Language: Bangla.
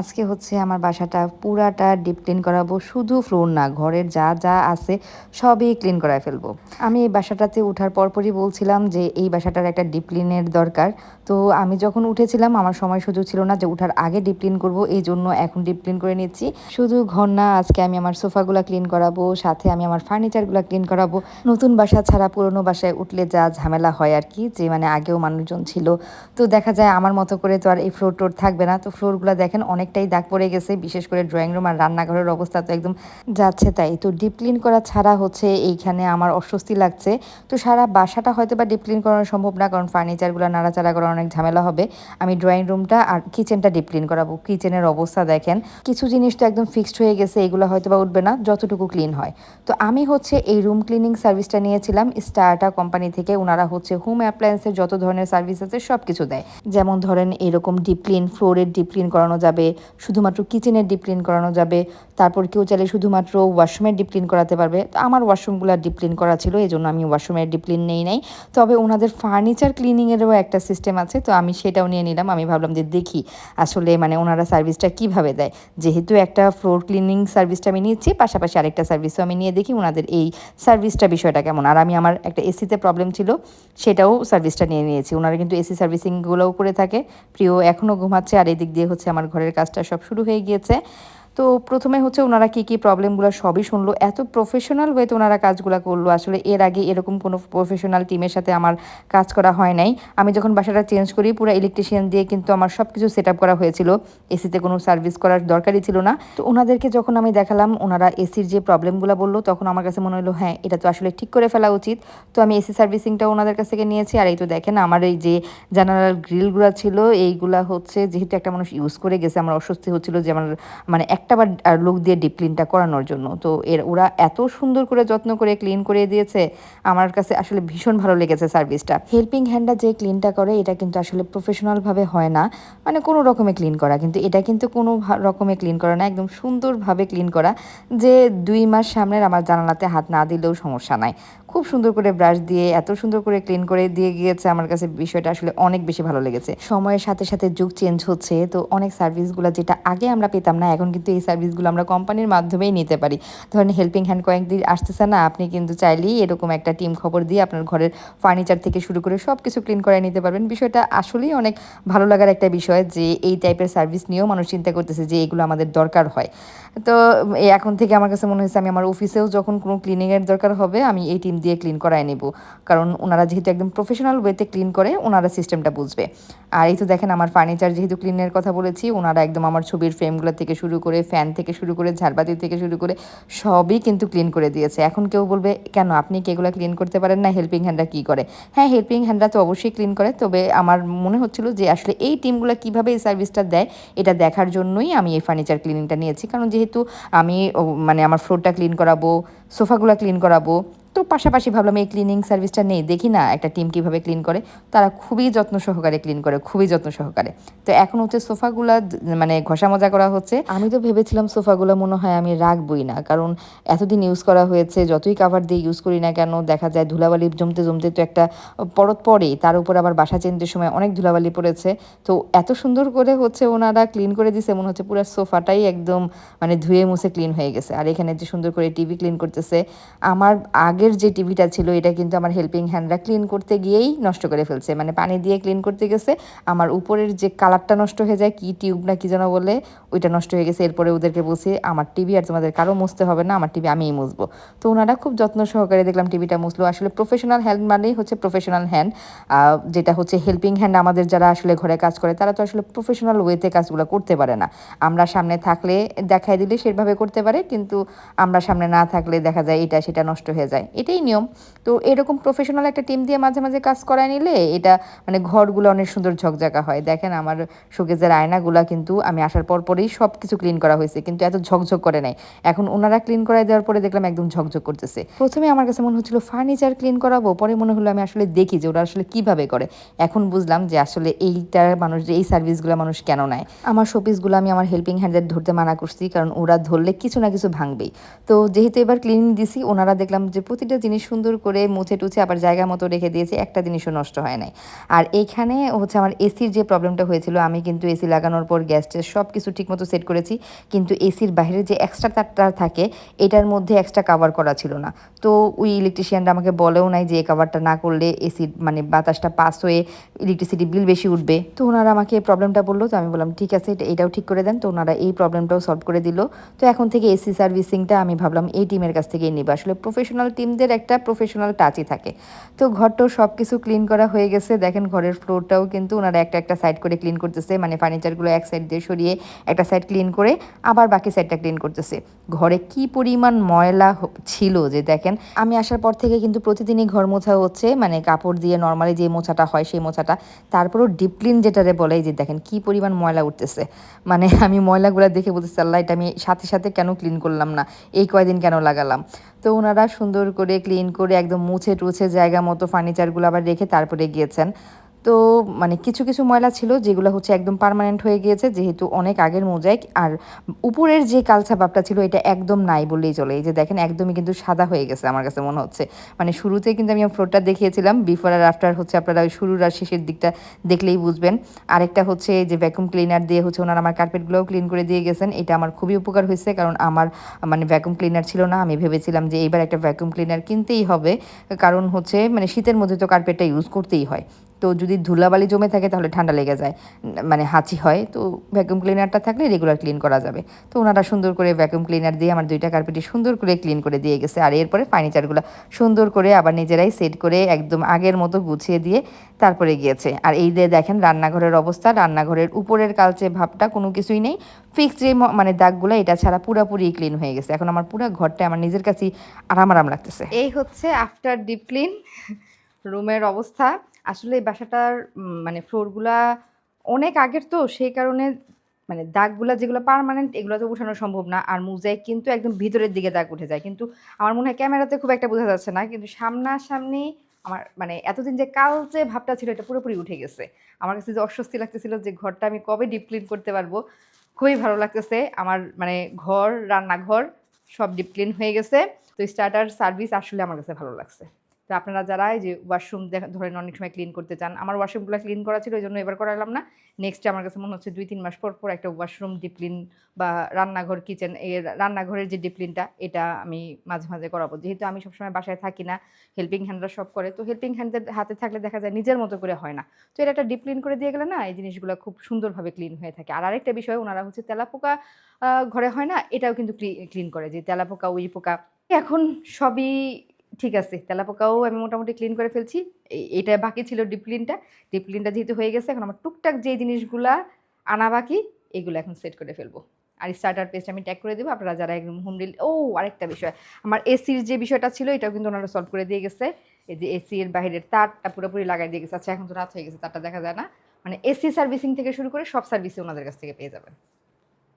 আজকে হচ্ছে আমার বাসাটা পুরাটা ডিপ ক্লিন করাবো, শুধু ফ্লোর না, ঘরের যা যা আছে সবই ক্লিন করায় ফেলব। আমি এই বাসাটাতে ওঠার পরপরই বলছিলাম যে এই বাসাটার একটা ডিপ ক্লিনের দরকার। তো আমি যখন উঠেছিলাম, আমার সময় সুযোগ ছিল না যে উঠার আগে ডিপ ক্লিন করব, এই জন্য এখন ডিপ ক্লিন করে নিচ্ছি। শুধু ঘর না, আজকে আমি আমার সোফাগুলো ক্লিন করাবো, সাথে আমি আমার ফার্নিচারগুলো ক্লিন করাবো। নতুন বাসা ছাড়া পুরনো বাসায় উঠলে যা ঝামেলা হয় আর কি, যে মানে আগেও মানুষজন ছিল। তো দেখা যায় আমার মতো করে তো আর এই ফ্লোর টোর থাকবে না। তো ফ্লোরগুলো দেখেন অনেকটাই দাগ পড়ে গেছে, বিশেষ করে ড্রয়িং রুম আর রান্নাঘরের অবস্থা তো একদম যাচ্ছে তাই। তো ডিপ ক্লিন করা ছাড়া হচ্ছে এইখানে আমার অস্বস্তি লাগছে। তো সারা বাসাটা হয়তো বা ডিপ ক্লিন করানো সম্ভব না, কারণ ফার্নিচারগুলো নাড়াচাড়া করা অনেক ঝামেলা হবে। আমি ড্রয়িং রুমটা আর কিচেনটা ডিপ ক্লিন করাবো। কিচেনের অবস্থা দেখেন, কিছু জিনিস তো একদম ফিক্সড হয়ে গেছে, এগুলো হয়তো বা উঠবে না, যতটুকু ক্লিন হয়। তো আমি হচ্ছে এই রুম ক্লিনিং সার্ভিসটা নিয়েছিলাম স্টার্টা কোম্পানি থেকে। ওনারা হচ্ছে হোম অ্যাপ্লায়েন্সের যত ধরনের সার্ভিস আছে সব কিছু দেয়। যেমন ধরেন এরকম ডিপ ক্লিন ফ্লোরের ডিপ ক্লিন করানো যাবে শুধুমাত্র কিচেনের ডিপ ক্লিন করানো যাবে, তারপর কেউ চাইলে শুধুমাত্র ওয়াশরুমের ডিপ ক্লিন করাতে পারবে। তো আমার ওয়াশরুমগুলো ডিপ ক্লিন করা ছিল এই জন্য আমি ওয়াশরুমের ডিপ ক্লিন নেই নাই। তবে ওনাদের ফার্নিচার ক্লিনিংয়েরও একটা সিস্টেম আছে, তো আমি সেটাও নিয়ে নিলাম। আমি ভাবলাম যে দেখি আসলে মানে ওনারা সার্ভিসটা কীভাবে দেয়। যেহেতু একটা ফ্লোর ক্লিনিং সার্ভিসটা আমি নিয়েছি, পাশাপাশি আরেকটা সার্ভিসও আমি নিয়ে দেখি ওনাদের এই সার্ভিসটা বিষয়টা কেমন। আর আমি আমার একটা এসিতে প্রবলেম ছিল, সেটাও সার্ভিসটা নিয়ে নিয়েছি। ওনারা কিন্তু এসি সার্ভিসিংগুলোও করে থাকে, প্রিয় এখনও ঘুমাচ্ছে, আর এদিক দিয়ে হচ্ছে আমার ঘরের কাজটা সব শুরু হয়ে গিয়েছে। তো প্রথমে হচ্ছে ওনারা কী কী প্রবলেমগুলো সবই শুনলো। এত প্রফেশনাল ওয়েতে ওনারা কাজগুলো করল। আসলে এর আগে এরকম কোনো প্রফেশনাল টিমের সাথে আমার কাজ করা হয় নাই। আমি যখন বাসাটা চেঞ্জ করি, পুরো ইলেকট্রিশিয়ান দিয়ে কিন্তু আমার সব কিছু সেট আপ করা হয়েছিল। এসিতে কোনো সার্ভিস করার দরকারই ছিল না। তো ওনাদেরকে যখন আমি দেখালাম, ওনারা এসির যে প্রবলেমগুলো বলল, তখন আমার কাছে মনে হলো হ্যাঁ এটা তো আসলে ঠিক করে ফেলা উচিত। তো আমি এসি সার্ভিসিংটা ওনাদের কাছ থেকে নিয়েছি। আর এই তো দেখেন, আমার এই যে জানালার গ্রিলগুলো ছিল, এইগুলা হচ্ছে যেহেতু একটা মানুষ ইউজ করে গেছে, আমার অস্বস্তি হচ্ছিল যে আমার মানে একটা বার লোক দিয়ে ডিপ ক্লিনটা করানোর জন্য। তো এর, ওরা এত সুন্দর করে যত্ন করে ক্লিন করে দিয়েছে, আমার কাছে আসলে ভীষণ ভালো লেগেছে সার্ভিসটা হেল্পিং হ্যান্ডটা যে ক্লিনটা করে, এটা কিন্তু আসলে প্রফেশনালভাবে হয় না। মানে কোনো রকমে ক্লিন করা, কিন্তু এটা কিন্তু কোনো রকমে ক্লিন করা না, একদম সুন্দরভাবে ক্লিন করা, যে দুই মাস সামনের আমার জানালাতে হাত না দিলেও সমস্যা নাই। খুব সুন্দর করে ব্রাশ দিয়ে, এত সুন্দর করে ক্লিন করে দিয়ে গিয়েছে। আমার কাছে বিষয়টা আসলে অনেক বেশি ভালো লেগেছে। সময়ের সাথে সাথে যুগ চেঞ্জ হচ্ছে, তো অনেক সার্ভিসগুলো যেটা আগে আমরা পেতাম না, এখন কিন্তু এই সার্ভিসগুলো আমরা কোম্পানির মাধ্যমেই নিতে পারি। ধরেন হেল্পিং হ্যান্ড কয়েকদিন আসতেছে না, আপনি কিন্তু চাইলেই এরকম একটা টিম খবর দিয়ে আপনার ঘরের ফার্নিচার থেকে শুরু করে সব কিছু ক্লিন করে নিতে পারবেন। বিষয়টা আসলেই অনেক ভালো লাগার একটা বিষয় যে, এই টাইপের সার্ভিস নিয়েও মানুষ চিন্তা করতেছে যে, এগুলো আমাদের দরকার হয়। তো এখন থেকে আমার কাছে মনে হয়েছে, আমি আমার অফিসেও যখন কোনো ক্লিনিংয়ের দরকার হবে, আমি এই টিম দিয়ে ক্লিন করায় নেব। কারণ ওনারা যেহেতু একদম প্রফেশনাল ওয়েতে ক্লিন করে ওনারা সিস্টেমটা বুঝবে। আর এই তো দেখেন আমার ফার্নিচার যেহেতু ক্লিনের কথা বলেছি ওনারা একদম আমার ছবির ফ্রেমগুলো থেকে শুরু করে ফ্যান থেকে শুরু করে, ঝাড়বাতি থেকে শুরু করে, সবই কিন্তু ক্লিন করে দিয়েছে। এখন কেউ বলবে, কেন আপনি কি এগুলো ক্লিন করতে পারেন না? হেল্পিং হ্যান্ডরা কী করে? হ্যাঁ হেল্পিং হ্যান্ডরা তো অবশ্যই ক্লিন করে, তবে আমার মনে হচ্ছিল যে আসলে এই টিমগুলো কীভাবে এই সার্ভিসটা দেয়, এটা দেখার জন্যই আমি এই ফার্নিচার ক্লিনিংটা নিয়েছি। কারণ যেহেতু আমি মানে আমার ফ্লোরটা ক্লিন করাবো সোফাগুলো ক্লিন করাবো তো পাশাপাশি ভাবলাম এই ক্লিনিং সার্ভিসটা নেই, দেখি না একটা টিম কীভাবে ক্লিন করে। তারা খুবই যত্ন সহকারে ক্লিন করে, খুবই যত্ন সহকারে। তো এখন হচ্ছে সোফাগুলা মানে ঘষা মজা করা হচ্ছে। আমি তো ভেবেছিলাম সোফাগুলো মনে হয় আমি রাখবই না, কারণ এতদিন ইউজ করা হয়েছে, যতই কাভার দিয়ে ইউজ করি না কেন, দেখা যায় ধুলাবালি জমতে জমতে তো একটা পরত পড়ে। তার উপর আবার বাসা চেঞ্জের সময় অনেক ধুলাবালি পড়েছে। তো এত সুন্দর করে হচ্ছে ওনারা ক্লিন করে দিছে, মনে হচ্ছে পুরো সোফাটাই একদম মানে ধুয়ে মুছে ক্লিন হয়ে গেছে। আর এখানে যে সুন্দর করে টিভি ক্লিন করতেছে, আমার আগে আগের যে টিভিটা ছিল, এটা কিন্তু আমার হেল্পিং হ্যান্ডরা ক্লিন করতে গিয়েই নষ্ট করে ফেলছে। মানে পানি দিয়ে ক্লিন করতে গেছে, আমার উপরের যে কালারটা নষ্ট হয়ে যায়, কি টিউব না কি যেন বলে, ওইটা নষ্ট হয়ে গেছে। এরপরে ওদেরকে বলছি, আমার টিভি আর তোমাদের কারও মুছতে হবে না, আমার টিভি আমিই মুছবো। তো ওনারা খুব যত্ন সহকারে দেখলাম টিভিটা মুছলো। আসলে প্রফেশনাল হ্যান্ড মানেই হচ্ছে প্রফেশনাল হ্যান্ড যেটা হচ্ছে হেল্পিং হ্যান্ড আমাদের যারা আসলে ঘরে কাজ করে, তারা তো আসলে প্রফেশনাল ওয়েতে কাজগুলো করতে পারে না। আমরা সামনে থাকলে দেখাই দিলে সেভাবে করতে পারে, কিন্তু আমরা সামনে না থাকলে দেখা যায় এটা সেটা নষ্ট হয়ে যায়। এটাই নিয়ম। তো এরকম প্রফেশনাল একটা টিম দিয়ে মাঝে মাঝে কাজ করায় নিলে এটা মানে ঘরগুলো অনেক সুন্দর ঝকঝকা হয়। দেখেন আমার শোকেজের আয়নাগুলো কিন্তু আমি আসার পর পরেই সব কিছু ক্লিন করা হয়েছে, কিন্তু এত ঝকঝক করে নাই। এখন ওনারা ক্লিন করায় দেওয়ার পরে দেখলাম একদম ঝকঝক করতেছে। প্রথমে আমার কাছে মনে হচ্ছিল ফার্নিচার ক্লিন করাবো, পরে মনে হলো আমি আসলে দেখি যে ওরা আসলে কীভাবে করে। এখন বুঝলাম যে আসলে এইটা মানুষ যে এই সার্ভিসগুলো মানুষ কেন নেয়? আমার শোপিসগুলো আমি আমার হেল্পিং হ্যান্ডের ধরতে মানা করছি, কারণ ওরা ধরলে কিছু না কিছু ভাঙবেই। তো যেহেতু এবার ক্লিনিং দিছি ওনারা দেখলাম যে প্রতি প্রতিটা জিনিস সুন্দর করে মুছে টুছে আবার জায়গা মতো রেখে দিয়েছি, একটা জিনিসও নষ্ট হয় নাই। আর এইখানে হচ্ছে আমার এসির যে প্রবলেমটা হয়েছিল, আমি কিন্তু এসি লাগানোর পর গ্যাস টেস সব কিছু ঠিকমতো সেট করেছি, কিন্তু এসির বাইরে যে এক্সট্রা তারটা থাকে, এটার মধ্যে এক্সট্রা কাভার করা ছিল না। তো ওই ইলেকট্রিশিয়ানরা আমাকে বলেও নাই যে এই কাভারটা না করলে এসির মানে বাতাসটা পাস হয়ে ইলেকট্রিসিটি বিল বেশি উঠবে। তো ওনারা আমাকে এই প্রবলেমটা বলল, তো আমি বললাম, ঠিক আছে, এটা- এটাও ঠিক করে দেন। তো ওনারা এই প্রবলেমটাও সলভ করে দিল। তো এখন থেকে এসি সার্ভিসিংটা আমি ভাবলাম এই টিমের কাছ থেকেই নিব। আসলে প্রফেশনাল টিমদের একটা প্রফেশনাল টাচই থাকে। তো ঘরটাও সব কিছু ক্লিন করা হয়ে গেছে। দেখেন ঘরের ফ্লোরটাও কিন্তু ওনারা একটা একটা সাইড করে ক্লিন করতেছে। মানে ফার্নিচারগুলো এক সাইড দিয়ে সরিয়ে একটা সাইড ক্লিন করে আবার বাকি সাইডটা ক্লিন করতেছে। ঘরে কি পরিমাণ ময়লা ছিল যে দেখেন, আমি আসার পর থেকে কিন্তু প্রতিদিনই ঘর মোছা হচ্ছে। মানে কাপড় দিয়ে নর্মালি যে মোছাটা হয় সেই মোছাটা। তারপরও ডিপ ক্লিন যেটারে বলে যে দেখেন কি পরিমাণ ময়লা উঠতেছে। মানে আমি ময়লাগুলো দেখে বলতেছি, আল্লাহ, এটা আমি সাথে সাথে কেন ক্লিন করলাম না? এই কয়দিন কেন লাগালাম? তো ওনারা সুন্দর করে ক্লিন করে একদম মুছে টুছে জায়গা মতো ফার্নিচারগুলো আবার রেখে তারপরে গিয়েছেন। তো মানে কিছু কিছু ময়লা ছিল যেগুলো হচ্ছে একদম পার্মানেন্ট হয়ে গিয়েছে, যেহেতু অনেক আগের মোজাইক আর উপরের যে কালচা ভাবটা ছিল এটা একদম নাই বললেই চলে। এই যে দেখেন একদমই কিন্তু সাদা হয়ে গেছে আমার কাছে মনে হচ্ছে। মানে শুরুতে কিন্তু আমি ফ্লোরটা দেখিয়েছিলাম বিফোর আর আফটার হচ্ছে আপনারা শুরুর আর শেষের দিকটা দেখলেই বুঝবেন। আরেকটা হচ্ছে যে ভ্যাকুম ক্লিনার দিয়ে হচ্ছে ওনারা আমার কার্পেটগুলোও ক্লিন করে দিয়ে গেছেন। এটা আমার খুবই উপকার হয়েছে কারণ আমার মানে ভ্যাকুম ক্লিনার ছিল না। আমি ভেবেছিলাম যে এইবার একটা ভ্যাকুম ক্লিনার কিনতেই হবে। কারণ হচ্ছে মানে শীতের মধ্যে তো কার্পেটটা ইউজ করতেই হয়। তো যদি ধুলাবালি জমে থাকে তাহলে ঠান্ডা লেগে যায়। মানে হাঁচি হয়, তো ভ্যাকুম ক্লিনারটা থাকলে রেগুলার ক্লিন করা যাবে। তো ওনারা সুন্দর করে ভ্যাকুম ক্লিনার দিয়ে আমার দুইটা কার্পেটই সুন্দর করে ক্লিন করে দিয়ে গেছে। আর এরপরে ফার্নিচারগুলো সুন্দর করে আবার নিজেরাই সেট করে একদম আগের মতো গুছিয়ে দিয়ে তারপরে গিয়েছে। আর এই দিয়ে দেখেন রান্নাঘরের অবস্থা, রান্নাঘরের উপরের কালচে ভাবটা কোনো কিছুই নেই। ফিক্সড যে মানে দাগগুলো এটা ছাড়া পুরোপুরি ক্লিন হয়ে গেছে। এখন আমার পুরো ঘরটা আমার নিজের কাছেই আরাম আরাম লাগতেছে। এই হচ্ছে আফটার ডিপ ক্লিন রুমের অবস্থা। আসলে বাসাটার মানে ফ্লোরগুলা অনেক আগের তো, সেই কারণে মানে দাগগুলা যেগুলো পার্মানেন্ট এগুলো তো উঠানো সম্ভব না। আর মোজাইক কিন্তু একদম ভিতরের দিকে দাগ উঠে যায়। কিন্তু আমার মনে হয় ক্যামেরাতে খুব একটা বোঝা যাচ্ছে না। কিন্তু সামনাসামনি আমার মানে এতদিন যে কালচে ভাবটা ছিল, এটা পুরোপুরি উঠে গেছে। আমার কাছে যে অস্বস্তি লাগতেছিল যে ঘরটা আমি কবে ডিপ ক্লিন করতে পারব, খুবই ভালো লাগতেছে। আমার মানে ঘর, রান্নাঘর সব ডিপ ক্লিন হয়ে গেছে। তো স্টার্টার সার্ভিস আসলে আমার কাছে ভালো লাগছে। তো আপনারা যারা এই যে ওয়াশরুম ধরেন অনেক সময় ক্লিন করতে চান, আমার ওয়াশরুমগুলো ক্লিন করা ছিল ওই জন্য এবার করালাম না। নেক্সট আমার কাছে মনে হচ্ছে দুই তিন মাস পর পর একটা ওয়াশরুম ডিপ ক্লিন বা রান্নাঘর কিচেন এর রান্নাঘরের যে ডিপ ক্লিনটা এটা আমি মাঝে মাঝে করাবো। যেহেতু আমি সবসময় বাসায় থাকি না হেল্পিং হ্যান্ডরা সব করে, তো হেল্পিং হ্যান্ডদের হাতে থাকলে দেখা যায় নিজের মতো করে হয় না। তো এটা একটা ডিপ ক্লিন করে দিয়ে গেলে না, এই জিনিসগুলো খুব সুন্দরভাবে ক্লিন হয়ে থাকে। আর আরেকটা বিষয়, ওনারা হচ্ছে তেলাপোকা ঘরে হয় না, এটাও কিন্তু ক্লিন করে যে তেলাপোকা উই পোকা। এখন সবই ঠিক আছে, তেলাপোকাও আমি মোটামুটি ক্লিন করে ফেলছি। এটা বাকি ছিল ডিপ ক্লিনটা ডিপ ক্লিনটা যেহেতু হয়ে গেছে, এখন আমার টুকটাক যে জিনিসগুলা আনা বাকি, এগুলো এখন সেট করে ফেলব। আর স্টার্টার পেস্ট আমি ট্যাগ করে দেবো, আপনারা যারা একদম হোম ডিল ও, আরেকটা বিষয়। আমার এসির যে বিষয়টা ছিল, এটাও কিন্তু ওনারা সলভ করে দিয়ে গেছে। এই যে এসি এর বাইরের তারটা পুরোপুরি লাগাই দিয়ে গেছে। আচ্ছা এখন তো রাত হয়ে গেছে, তারটা দেখা যায় না। মানে এসি সার্ভিসিং থেকে শুরু করে সব সার্ভিসই ওনাদের কাছ থেকে পেয়ে যাবেন।